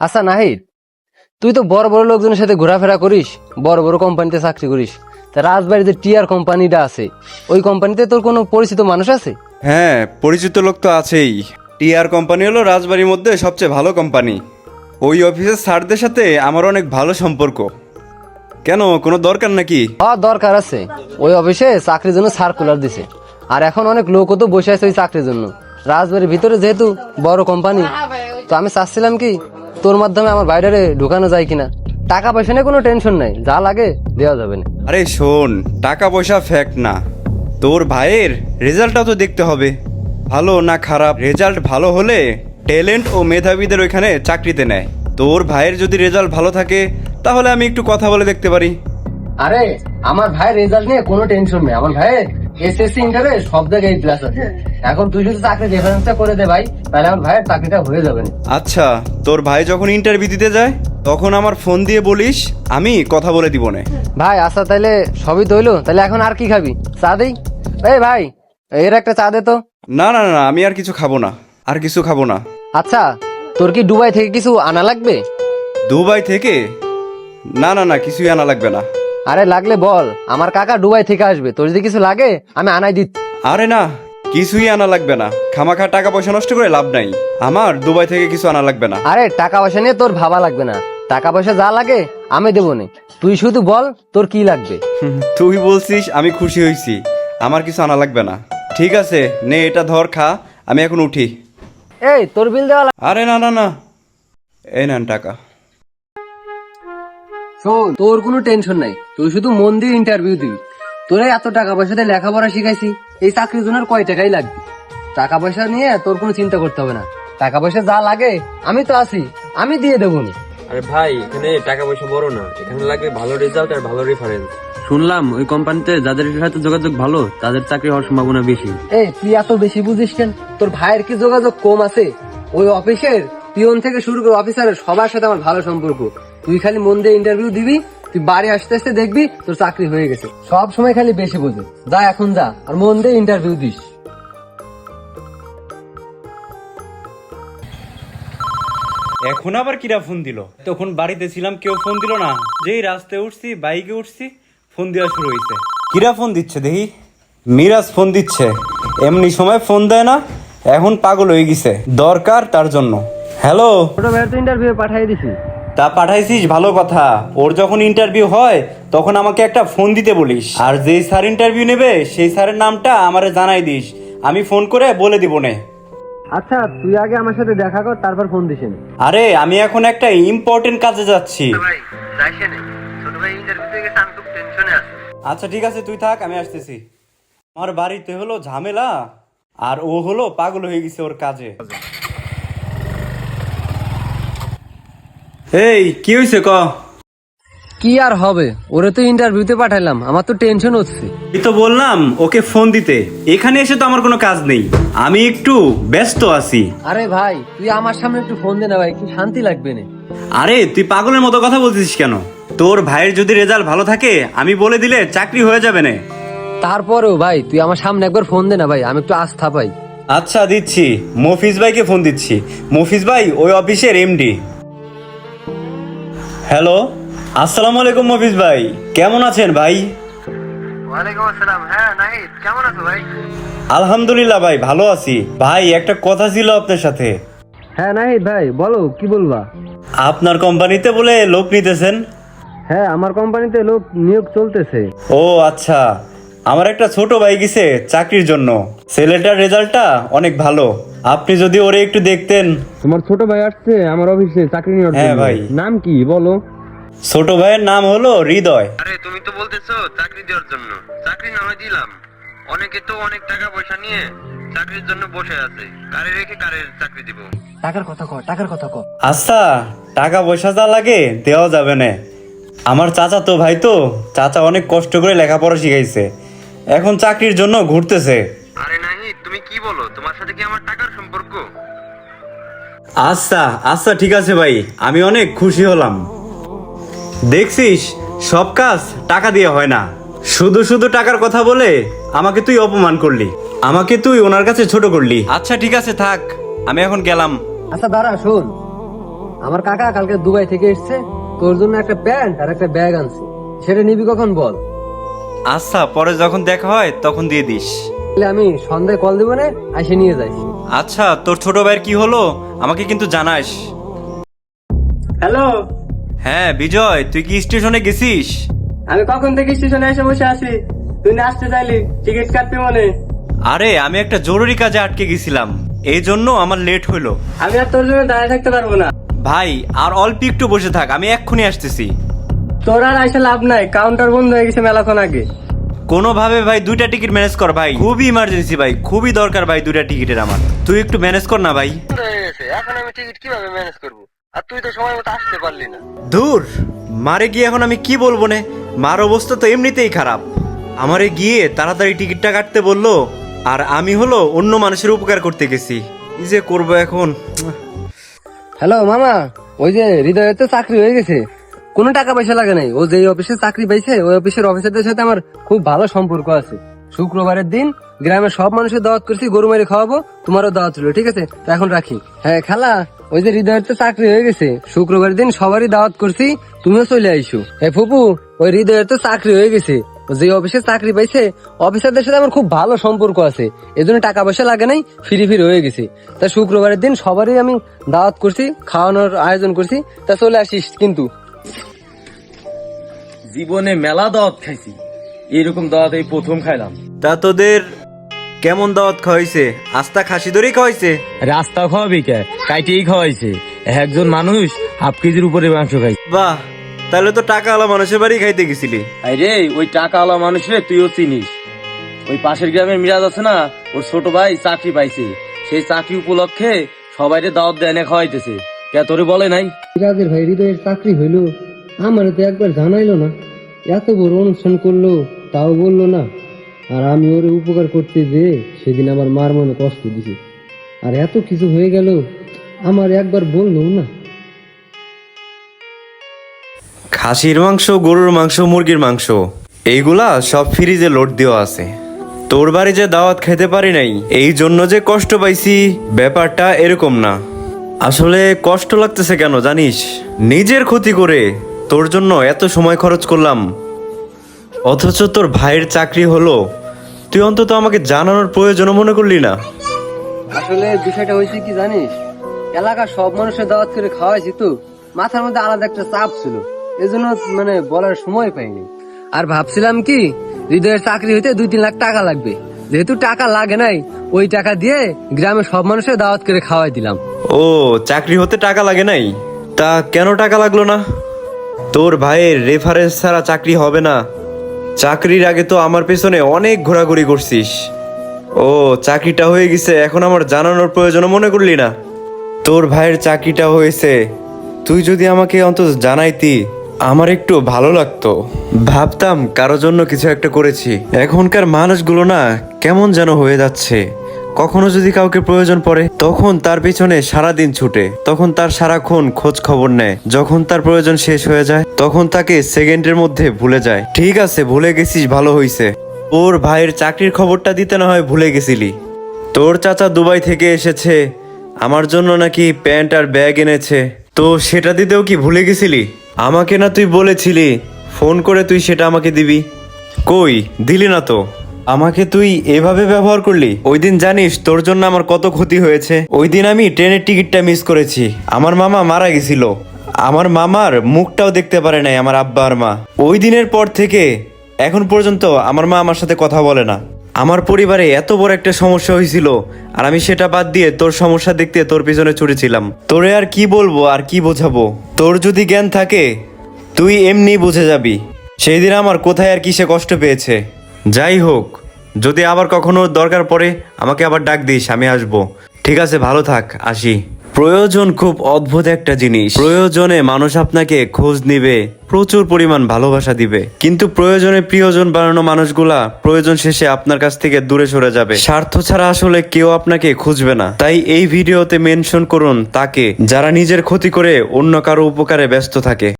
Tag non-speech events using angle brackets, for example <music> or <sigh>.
আচ্ছা নাহিদ তুই তো বড় বড় লোকজনের সাথে ঘোরাফেরা করিস বড় বড় কোম্পানিতে চাকরি করিস। তা রাজবাড়িতে টিয়ার কোম্পানিটা আছে ওই কোম্পানিতে তোর কোনো পরিচিত মানুষ আছে? হ্যাঁ পরিচিত লোক তো আছেই। টিআর কোম্পানি হলো রাজবাড়ির মধ্যে সবচেয়ে ভালো কোম্পানি। ওই অফিসের স্যারদের সাথে আমার অনেক ভালো সম্পর্ক। কেন কোনো দরকার নাকি? হওয়ার দরকার আছে। ওই অফিসে চাকরির জন্য সার্কুলার দিছে। আর এখন অনেক লোকও তো বসে আছে ওই চাকরির জন্য। রাজবাড়ির ভিতরে যেহেতু বড় কোম্পানি তো আমি চাচ্ছিলাম কি তোর মাধ্যমে আমার বাইরে ঢুকানো যায় কিনা? টাকা পয়সা নিয়ে কোনো টেনশন নাই যা লাগে দেওয়া যাবে না। আরে শোন টাকা পয়সা ফ্যাক্ট না। তোর ভাইয়ের রেজাল্টটাও তো দেখতে হবে। ভালো না খারাপ রেজাল্ট ভালো হলে ট্যালেন্ট ও মেধাবীদের ওইখানে চাকরিতে নেয়। তোর ভাইয়ের যদি রেজাল্ট ভালো থাকে তাহলে আমি একটু কথা বলে দেখতে পারি। আরে আমার ভাইয়ের রেজাল্ট নিয়ে কোনো টেনশন নেই। আমার ভাইয়ের এসএসসি ইন্টারে সব জায়গায় ক্লাস আছে। এখন তুই যদি চাকরি রেফারেন্সটা করে দে ভাই তাহলে আমার ভাইয়ের চাকরিটা হয়ে যাবে আচ্ছা তোর ভাই যখন ইন্টারভিউ দিতে যায় তখন আমার ফোন দিয়ে বলিস আমি কথা বলে দিব না। ভাই আচ্ছা তাহলে সবই তো হইল। তাহলে এখন আর কি খাবি? চা দেই? এই ভাই এর একটা চা দে তো। না না না আমি আর কিছু খাব না। আর কিছু খাব না। আচ্ছা তোর কি দুবাই থেকে কিছু আনা লাগবে? দুবাই থেকে? না না না কিছুই আনা লাগবে না। আরে লাগলে বল। আমার কাকা দুবাই থেকে আসবে। তোর যদি কিছু লাগে আমি আনাই দিত। আরে না কিছুই আনা লাগবে না। খামাখা টাকা পয়সা নষ্ট করে লাভ নাই। আমার দুবাই থেকে কিছু আনা লাগবে না। আরে টাকা পয়সা নিয়ে তোর ভাবা লাগবে না। টাকা পয়সা যা লাগে আমি দেবো নে। তুই শুধু বল তোর কি লাগবে? <laughs> তুই বলছিস আমি খুশি হয়েছি আমার কিছু আনা লাগবে না। ঠিক আছে নে এটা ধর খা। আমি এখন উঠি। এই তোর বিল দেওয়া আরে না না না। এই নেন টাকা। শোন তোর কোনো টেনশন নাই। তুই শুধু মন দিয়ে ইন্টারভিউ দিবি। তোরাই এত টাকা পয়সা দিয়ে লেখাপড়া শিখাইছি এই চাকরির জন্য আর কয় টাকাই লাগবে? টাকা পয়সা নিয়ে তোর কোনো চিন্তা করতে হবে না। টাকা পয়সা যা লাগে আমি তো আছি আমি দিয়ে দেবো না আরে ভাই এখানে টাকা পয়সা বড় না। এখানে লাগবে ভালো রেজাল্ট আর ভালো রেফারেন্স শুনলাম ওই কোম্পানিতে যাদের সাথে যোগাযোগ ভালো তাদের চাকরি হওয়ার সম্ভাবনা বেশি। এই তুই এত বেশি বুঝিস কেন? তোর ভাইয়ের কি যোগাযোগ কম আছে? ওই অফিসের পিয়ন থেকে শুরু করে অফিসারের সবার সাথে আমার ভালো সম্পর্ক। তুই খালি মন দিয়ে ইন্টারভিউ দিবি তুই বাড়ি আসতে আসতে দেখবি তোর চাকরি হয়ে গেছে। সব সময় খালি বেশি বোঝে। যা এখন যা আর মন দিয়ে ইন্টারভিউ দিস। এখন আবার কিরা ফোন দিল? তখন বাড়িতে ছিলাম কেউ ফোন দিল না। যেই রাস্তায় উঠছি বাইকে উঠছি ফোন দেওয়া শুরু হয়েছে কিরা ফোন দিচ্ছে দেখি? মিরাজ ফোন দিচ্ছে। এমনি সময় ফোন দেয় না এখন পাগল হয়ে গেছে। দরকার তার জন্য। হ্যালো? ছোট ভাইয়ের তো ইন্টারভিউ পাঠিয়ে দিছি। তা পাঠাইছিস ভালো কথা। ওর যখন ইন্টারভিউ হয় তখন আমাকে একটা ফোন দিতে বলিস। আর যেই স্যার ইন্টারভিউ নেবে সেই স্যারের নামটা আমারে জানাই দিস। আমি ফোন করে বলে দিব নে। আচ্ছা তুই আগে আমার সাথে দেখা কর তারপর ফোন দিস আরে আমি এখন একটা ইম্পর্টেন্ট কাজে যাচ্ছি। ভাই যাইছে না ছোট ভাই ইন্টারভিউ থেকে আমি খুব টেনশনে আছি। আচ্ছা ঠিক আছে তুই থাক আমি আসতেছি। আমার বাড়িতে হলো ঝামেলা আর ও হলো পাগল হয়ে গেছে ওর কাজে। এই কি হয়েছে ক? কি আর হবে? ওরে তো ইন্টারভিউতে পাঠাইলাম আমার তো টেনশন হচ্ছে। এই তো বললাম ওকে ফোন দিতে। এখানে এসে তো আমার কোনো কাজ নেই। আমি একটু ব্যস্ত আছি। আরে ভাই তুই আমার সামনে একটু ফোন দে না ভাই কি শান্তি লাগবে না। আরে তুই পাগলের মতো কথা বলছিস কেন? তোর ভাইয়ের যদি রেজাল্ট ভালো থাকে আমি বলে দিলে চাকরি হয়ে যাবে না। তারপরেও ভাই তুই আমার সামনে একবার ফোন দে না ভাই আমি একটু আস্থা পাই। আচ্ছা দিচ্ছি। মফিজ ভাইকে ফোন দিচ্ছি। মফিজ ভাই ওই অফিসের এমডি হ্যালো আসসালামু আলাইকুম মফিজ ভাই। কেমন আছেন ভাই? ওয়ালাইকুম আসসালাম। হ্যাঁ নাহিদ কেমন আছো ভাই? আলহামদুলিল্লাহ ভাই ভালো আছি। ভাই একটা কথা ছিল আপনার সাথে। হ্যাঁ নাহিদ ভাই বলো কি বলবা? আপনার কোম্পানিতে বলে লোক নিতেছেন? হ্যাঁ আমার কোম্পানিতে লোক নিয়োগ চলতেছে। ও আচ্ছা। আমার একটা ছোট ভাই গেছে চাকরির জন্য। ছেলেটার রেজাল্টটা অনেক ভালো। আপনি যদি ওরে একটু দেখতেন। তোমার ছোট ভাই আসছে আমার অফিসে চাকরি নেওয়ার হ্যাঁ ভাই। নাম কি বলো। ছোট ভাইয়ের নাম হলো হৃদয়। আরে তুমি তো বলতেছো চাকরি দেওয়ার জন্য। চাকরি না হয় দিলাম। অনেকে তো অনেক টাকা পয়সা নিয়ে চাকরির জন্য বসে আছে। কারে রেখে কারে চাকরি দিব? টাকার কথা কর টাকার কথা কর আচ্ছা টাকা পয়সা যা লাগে দেওয়া যাবে না। আমার চাচা তো ভাই তো চাচা অনেক কষ্ট করে লেখাপড়া শিখাইছে। এখন চাকরির জন্য ঘুরতেছে। আরে নাহি তুমি কি বলো? তোমার সাথে কি আমার টাকার সম্পর্ক? আচ্ছা আচ্ছা ঠিক আছে ভাই। আমি অনেক খুশি হলাম। দেখছিস সব কাজ টাকা দিয়ে হয় না। শুধু শুধু টাকার কথা বলে আমাকে তুই অপমান করলি। আমাকে তুই ওনার কাছে ছোট করলি। আচ্ছা ঠিক আছে থাক। আমি এখন গেলাম। আচ্ছা দাঁড়া শোন। আমার কাকা কালকে দুবাই থেকে এসছে। তোর জন্য একটা প্যান্ট আর একটা ব্যাগ আনছে। সেটা নিবি কখন বল? আচ্ছা পরে যখন দেখা হয় তখন দিয়ে দিস। তাহলে আমি সন্ধ্যায় কল দেবো না এসে নিয়ে যাই। আচ্ছা তোর ছোট ভাইয়ের কি হলো? আমাকে কিন্তু জানাস। হ্যালো? হ্যাঁ বিজয় তুই কি স্টেশনে গেছিস? আমি কখন থেকে স্টেশনে এসে বসে আছি? তুই না আসতে চাইলি টিকিট কাটতে মনে। আরে আমি একটা জরুরি কাজে আটকে গেছিলাম। এই জন্য আমার লেট হলো আমি আর তোর জন্য দাঁড়িয়ে থাকতে পারব না। ভাই আর অল্প একটু বসে থাক আমি এক্ষুনি আসতেছি। তোর আর আইসা লাভ নাই কাউন্টার বন্ধ হয়ে গেছে মেলাক্ষণ আগে। কোনোভাবে ভাই দুইটা টিকিট ম্যানেজ কর ভাই। খুবই ইমার্জেন্সি ভাই খুবই দরকার ভাই দুইটা টিকিটের আমার। তুই একটু ম্যানেজ কর না ভাই। হয়ে গেছে এখন আমি টিকিট কীভাবে ম্যানেজ করব? আর তুই তো সময় মতো আসতে পারলি না। দূর মারে গিয়ে এখন আমি কি বলব নে? মার অবস্থা তো এমনিতেই খারাপ। আমারে গিয়ে তাড়াতাড়ি টিকিটটা কাটতে বলল আর আমি হলো অন্য মানুষের উপকার করতে গেছি। কি যে করব এখন? হ্যালো মামা ওই যে হৃদয়ের তো চাকরি হয়ে গেছে। কোনো টাকা পয়সা লাগে নাই। ও যে অফিসে চাকরি পাইছে, ওই অফিসের অফিসারদের সাথে আমার খুব ভালো সম্পর্ক আছে। শুক্রবারের দিন গ্রামের সব মানুষের দাওয়াত করছি, গরু মারি খাওয়াবো, তোমারও দাওয়াত ছিল ঠিক আছে? এখন রাখি। হ্যাঁ খেলা, ওই যে হৃদয়ের তো চাকরি হয়ে গেছে, শুক্রবারের দিন সবারই দাওয়াত করছি, তুমিও চলে আইসো। হ্যাঁ ফুপু, ওই হৃদয়ের তো চাকরি হয়ে গেছে। যে অফিসে চাকরি পাইছে অফিসারদের সাথে আমার খুব ভালো সম্পর্ক আছে। এজন্য টাকা পয়সা লাগে নাই, ফ্রি ফ্রি হয়ে গেছে। তা শুক্রবারের দিন সবারই আমি দাওয়াত করছি, খাওয়ানোর আয়োজন করছি। তা চলে আসিস কিন্তু। জীবনে মেলা দাওয়াত খাইছি। এরকম দাওয়াত এই প্রথম খাইলাম। তা তোদের কেমন দাওয়াত খাওয়াইছে? আস্তা খাসি ধরেই খাওয়াইছে? রাস্তা খাওয়াবি কে? কাইটেই খাওয়াইছে। একজন মানুষ হাফ কেজির উপরে মাংস খাইছে। বাহ তাহলে তো টাকা আলা মানুষের বাড়ি খাইতে গেছিলি। আরে ওই টাকাওয়ালা মানুষরে তুইও চিনিস। ওই পাশের গ্রামের মিরাজ আছে না ওর ছোট ভাই চাকরি পাইছে। সেই চাকরি উপলক্ষে সবাইরে দাওয়াত দেয় না খাওয়াইতেছে। কে তোরে বলে নাই? সিরাজের ভাই হৃদয়ের চাকরি হইল আমার তো একবার জানাইলো না। এত বড় অনুষ্ঠান করল তাও বলল না। আর আমি ওর উপকার করতে যে সেদিন আমার মার মনে কষ্ট দিছি। আর এত কিছু হয়ে গেল আমার একবার বলল না। খাসির মাংস গরুর মাংস মুরগির মাংস এইগুলা সব ফ্রিজে লোড দেওয়া আছে। তোর বাড়ি যে দাওয়াত খেতে পারি নাই এই জন্য যে কষ্ট পাইছি ব্যাপারটা এরকম না। আসলে কষ্ট লাগতেছে কেন জানিস? নিজের ক্ষতি করে তোর জন্য এত সময় খরচ করলাম। অথচ তোর ভাইয়ের চাকরি হলো। তুই অন্তত আমাকে জানানোর প্রয়োজন মনে করলি না। আসলে বিষয়টা হয়েছে কি জানিস? এলাকার সব মানুষের দাওয়াত করে খাওয়াইছি তো। মাথার মধ্যে আলাদা একটা চাপ ছিল। এজন্য মানে বলার সময় পাইনি। আর ভাবছিলাম কি, হৃদয়ের চাকরি হইতে দুই তিন লাখ টাকা লাগবে। যেহেতু টাকা লাগে নাই, ওই টাকা দিয়ে গ্রামের সব মানুষের দাওয়াত করে খাওয়াই দিলাম। ও, চাকরি হতে টাকা লাগে নাই? তা কেন টাকা লাগল না? তোর ভাইয়ের রেফারেন্স ছাড়া চাকরি হবে না। চাকরির আগে তো আমার পেছনে অনেক ঘোরাঘুরি করছিস। ও, চাকরিটা হয়ে গেছে, এখন আমার জানানোর প্রয়োজন মনে করলি না। তোর ভাইয়ের চাকরিটা হয়েছে। তুই যদি আমাকে অন্তত জানাইতি, আমার একটু ভালো লাগতো। ভাবতাম কারও জন্য কিছু একটা করেছি। এখনকার মানুষগুলো না কেমন যেন হয়ে যাচ্ছে। কখনো যদি কাউকে প্রয়োজন পড়ে, তখন তার পিছনে সারাদিন ছুটে, তখন তার সারাক্ষণ খোঁজ খবর নেয়। যখন তার প্রয়োজন শেষ হয়ে যায়, তখন তাকে সেকেন্ডের মধ্যে ভুলে যায়। ঠিক আছে, ভুলে গেছিস, ভালো হইছে। ওর ভাইয়ের চাকরির খবরটা দিতে না হয় ভুলে গেছিলি। তোর চাচা দুবাই থেকে এসেছে, আমার জন্য নাকি প্যান্ট আর ব্যাগ এনেছে। তো সেটা দিতেও কি ভুলে গেছিলি? আমাকে না তুই বলেছিলি, ফোন করে তুই সেটা আমাকে দিবি। কই? দিলি না তো। আমাকে তুই এভাবে ব্যবহার করলি? ওই দিন জানিস, তোর জন্য আমার কত ক্ষতি হয়েছে। ওই দিন আমি ট্রেনের টিকিটটা মিস করেছি। আমার মামা মারা গেছিল। আমার মামার মুখটাও দেখতে পারে নাই আমার আব্বা আর মা। ওই দিনের পর থেকে এখন পর্যন্ত আমার মা আমার সাথে কথা বলে না। আমার পরিবারে এত বড় একটা সমস্যা হয়েছিল, আর আমি সেটা বাদ দিয়ে তোর সমস্যা দেখতে তোর পিছনে ছুটেছিলাম তোরে আর কি বলব, আর কি বোঝাবো? তোর যদি জ্ঞান থাকে, তুই এমনি বুঝে যাবি। সেই দিন আমার কোথায় আর কিসে কষ্ট পেয়েছে? যাই হোক, যদি আবার কখনো দরকার পড়ে, আমাকে আবার ডাক দিস, আমি আসব। ঠিক আছে, ভালো থাক, আসি। প্রয়োজন খুব অদ্ভুত একটা জিনিস। প্রয়োজনে মানুষ আপনাকে খোঁজ নিবে, প্রচুর পরিমাণ ভালোবাসা দিবে। কিন্তু প্রয়োজনে প্রিয়জন বানানো মানুষগুলা প্রয়োজন শেষে আপনার কাছ থেকে দূরে সরে যাবে। স্বার্থ ছাড়া আসলে কেউ আপনাকে খুঁজবে না। তাই এই ভিডিওতে মেনশন করুন তাকে, যারা নিজের ক্ষতি করে অন্য কারও উপকারে ব্যস্ত থাকে।